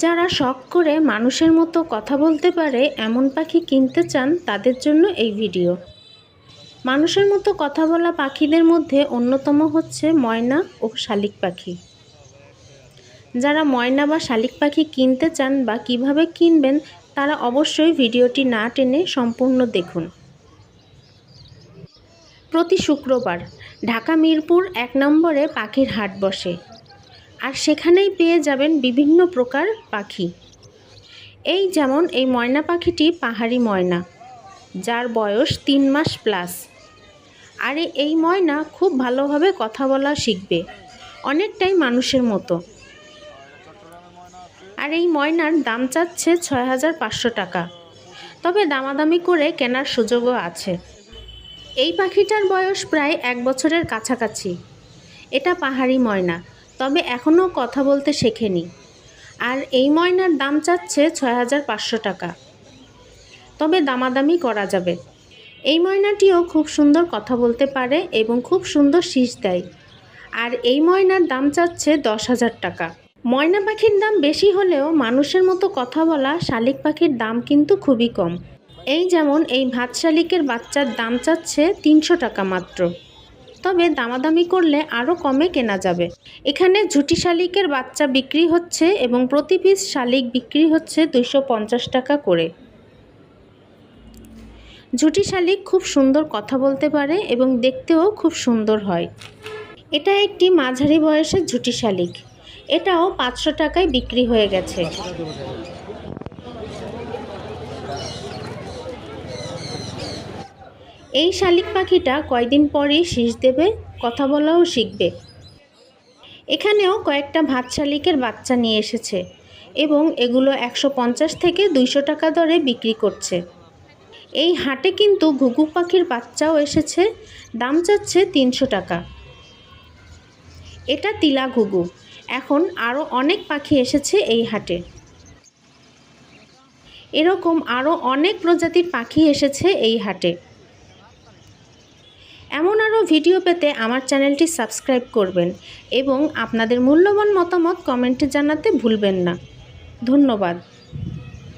যারা শখ করে মানুষের মতো কথা বলতে পারে, এমন পাখি কিনতে চান তাদের জন্য এই ভিডিও। মানুষের মতো কথা বলা পাখিদের মধ্যে অন্যতম হচ্ছে ময়না ও শালিক পাখি। যারা ময়না বা শালিক পাখি কিনতে চান বা কীভাবে কিনবেন, তারা অবশ্যই ভিডিওটি না টেনে সম্পূর্ণ দেখুন। প্রতি শুক্রবার ঢাকা মিরপুর এক নম্বরে পাখির হাট বসে। আর সেখানেই পেয়ে যাবেন বিভিন্ন প্রকার পাখি। এই যেমন এই ময়না পাখিটি পাহাড়ি ময়না, যার বয়স তিন মাস প্লাস। আর এই ময়না খুব ভালোভাবে কথা বলা শিখবে, অনেকটাই মানুষের মতো। আর এই ময়নার দাম চাচ্ছে ছয় হাজার পাঁচশো টাকা। তবে দামাদামি করে কেনার সুযোগও আছে। এই পাখিটার বয়স প্রায় এক বছরের কাছাকাছি। এটা পাহাড়ি ময়না। তবে এখনও কথা বলতে শেখেনি। আর এই ময়নার দাম চাচ্ছে ছয় হাজার পাঁচশো টাকা। তবে দামাদামি করা যাবে। এই ময়নাটিও খুব সুন্দর কথা বলতে পারে এবং খুব সুন্দর শীষ দেয়। আর এই ময়নার দাম চাচ্ছে দশ হাজার টাকা। ময়না পাখির দাম বেশি হলেও মানুষের মতো কথা বলা শালিক পাখির দাম কিন্তু খুবই কম। এই যেমন এই ভাত শালিকের বাচ্চার দাম চাচ্ছে তিনশো টাকা মাত্র। তবে দামাদামি করলে আরও কমে কেনা যাবে। এখানে ঝুটি শালিকের বাচ্চা বিক্রি হচ্ছে এবং প্রতি পিস শালিক বিক্রি হচ্ছে দুইশো পঞ্চাশ টাকা করে। ঝুটি শালিক খুব সুন্দর কথা বলতে পারে এবং দেখতেও খুব সুন্দর হয়। এটা একটি মাঝারি বয়সের ঝুটি শালিক। এটাও পাঁচশো টাকায় বিক্রি হয়ে গেছে। এই শালিক পাখিটা কয়দিন পরেই শীষ দেবে, কথা বলাও শিখবে। এখানেও কয়েকটা ভাত শালিকের বাচ্চা নিয়ে এসেছে এবং এগুলো একশো পঞ্চাশ থেকে দুইশো টাকা দরে বিক্রি করছে। এই হাটে কিন্তু ঘুঘু পাখির বাচ্চাও এসেছে, দাম চাচ্ছে তিনশো টাকা। এটা তিলা ঘুঘু। এখন আরও অনেক পাখি এসেছে এই হাটে। এরকম আরও অনেক প্রজাতির পাখি এসেছে এই হাটে। এমন আরও ভিডিও পেতে আমার চ্যানেলটি সাবস্ক্রাইব করবেন এবং আপনাদের মূল্যবান মতামত কমেন্টে জানাতে ভুলবেন না। ধন্যবাদ।